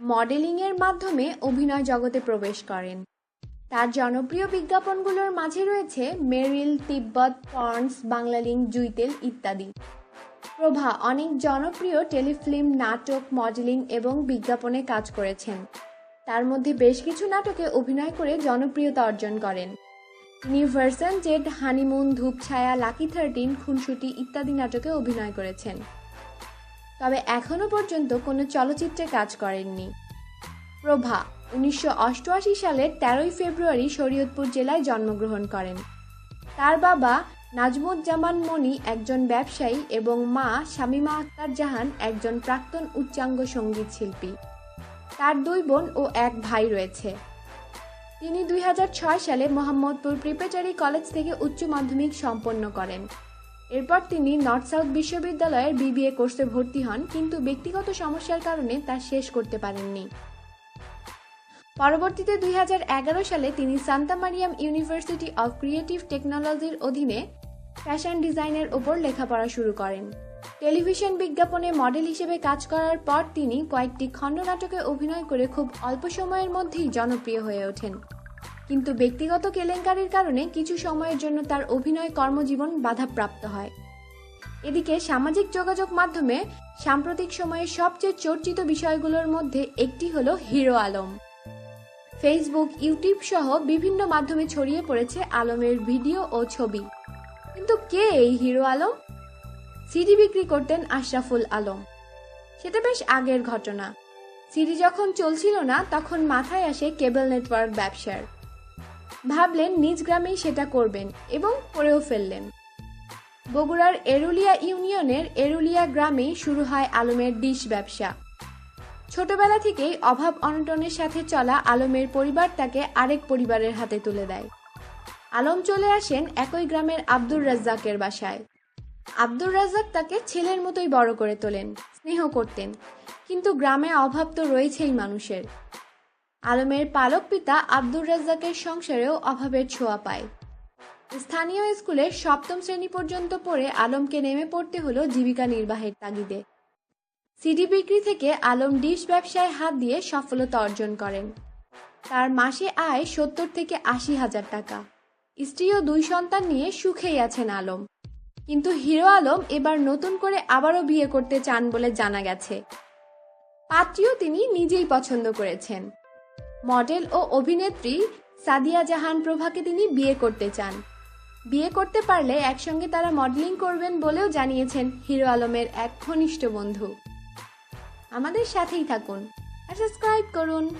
মডেলিংয়ের মাধ্যমে অভিনয় জগতে প্রবেশ করেন। তার জনপ্রিয় বিজ্ঞাপনগুলোর মাঝে রয়েছে মেরিল, তিব্বত পর্নস বাংলালিং জুইতেল ইত্যাদি। প্রভা অনেক জনপ্রিয় টেলিফিল্ম, নাটক, মডেলিং এবং বিজ্ঞাপনে কাজ করেছেন। তার মধ্যে বেশ কিছু নাটকে অভিনয় করে জনপ্রিয়তা অর্জন করেন। তিনি version, Z, honeymoon, Dhupchhaya, lucky thirteen, Khunshuti ইত্যাদি নাটকে অভিনয় করেছেন। তবে এখনও পর্যন্ত কোনো চলচ্চিত্রে কাজ করেননি। প্রভা, উনিশশো অষ্টআশি সালের তেরোই ফেব্রুয়ারি শরীয়তপুর জেলায় জন্মগ্রহণ করেন। তার বাবা নাজমুজ্জামান মনি একজন ব্যবসায়ী এবং মা শামিমা আক্তার জাহান একজন প্রাক্তন উচ্চাঙ্গ সংগীত শিল্পী। তার দুই বোন ও এক ভাই রয়েছে। তিনি দুই হাজার ছয় সালে মোহাম্মদপুর প্রিপেটারি কলেজ থেকে উচ্চ মাধ্যমিক সম্পন্ন করেন। এরপর তিনি নর্থ সাউথ বিশ্ববিদ্যালয়ের বিবিএ কোর্সে ভর্তি হন, কিন্তু ব্যক্তিগত সমস্যার কারণে তা শেষ করতে পারেননি। পরবর্তীতে দুই হাজার এগারো সালে তিনি Shanto Mariam university of creative টেকনোলজির অধীনে ফ্যাশন ডিজাইনের ওপর লেখাপড়া শুরু করেন। টেলিভিশন বিজ্ঞাপনে মডেল হিসেবে কাজ করার পর তিনি কয়েকটি খণ্ডনাটকে অভিনয় করে খুব অল্প সময়ের মধ্যেই জনপ্রিয় হয়ে ওঠেন। কিন্তু ব্যক্তিগত কেলেঙ্কারির কারণে কিছু সময়ের জন্য তার অভিনয় কর্মজীবন বাধাপ্রাপ্ত হয়। এদিকে সামাজিক যোগাযোগ মাধ্যমে সাম্প্রতিক সময়ে সবচেয়ে চর্চিত বিষয়গুলোর মধ্যে একটি হলো হিরো আলম। ফেসবুক ইউটিউব সহ বিভিন্ন মাধ্যমে ছড়িয়ে পড়েছে আলমের ভিডিও ও ছবি। কিন্তু কে এই হিরো আলম? সিডি বিক্রি করতেন আশরাফুল আলম। সেটা বেশ আগের ঘটনা। সিডি যখন চলছিল না, তখন মাথায় আসে কেবল নেটওয়ার্ক ব্যবসার। ভাবলেন নিজ গ্রামেই সেটা করবেন এবং করেও ফেললেন। বগুড়ার এরুলিয়া ইউনিয়নের এরুলিয়া গ্রামেই শুরু হয় আলমের ডিশ ব্যবসা। ছোটবেলা থেকেই অভাব অনটনের সাথে চলা আলমের পরিবার তাকে আরেক পরিবারের হাতে তুলে দেয়। আলম চলে আসেন একই গ্রামের আব্দুর রাজ্জাকের বাসায়। আব্দুর রাজ্জাক তাকে ছেলের মতোই বড় করে তোলেন, স্নেহ করতেন, কিন্তু গ্রামে অভাব তো রয়েছেই মানুষের। আলমের পালক পিতা আব্দুর রাজ্জাকের সংসারেও অভাবের ছোঁয়া পায়। স্থানীয় স্কুলে সপ্তম শ্রেণি পর্যন্ত পড়ে আলমকে নেমে পড়তে হলো জীবিকা নির্বাহের তাগিদে। সিডি বিক্রি থেকে আলম ডিশ ব্যবসায় হাত দিয়ে সফলতা অর্জন করেন। তার মাসে আয় সত্তর থেকে আশি হাজার টাকা। স্ত্রী ও দুই সন্তান নিয়ে সুখেই আছেন আলম। কিন্তু হিরো আলম এবার নতুন করে আবারও বিয়ে করতে চান বলে জানা গেছে। পাত্রীও তিনি নিজেই পছন্দ করেছেন। মডেল ও অভিনেত্রী সাদিয়া জাহান প্রভাকে তিনি বিয়ে করতে চান। বিয়ে করতে পারলে একসঙ্গে তারা মডেলিং করবেন বলেও জানিয়েছেন হিরো আলমের এক ঘনিষ্ঠ বন্ধু। আমাদের সাথেই থাকুন। আর সাবস্ক্রাইব করুন।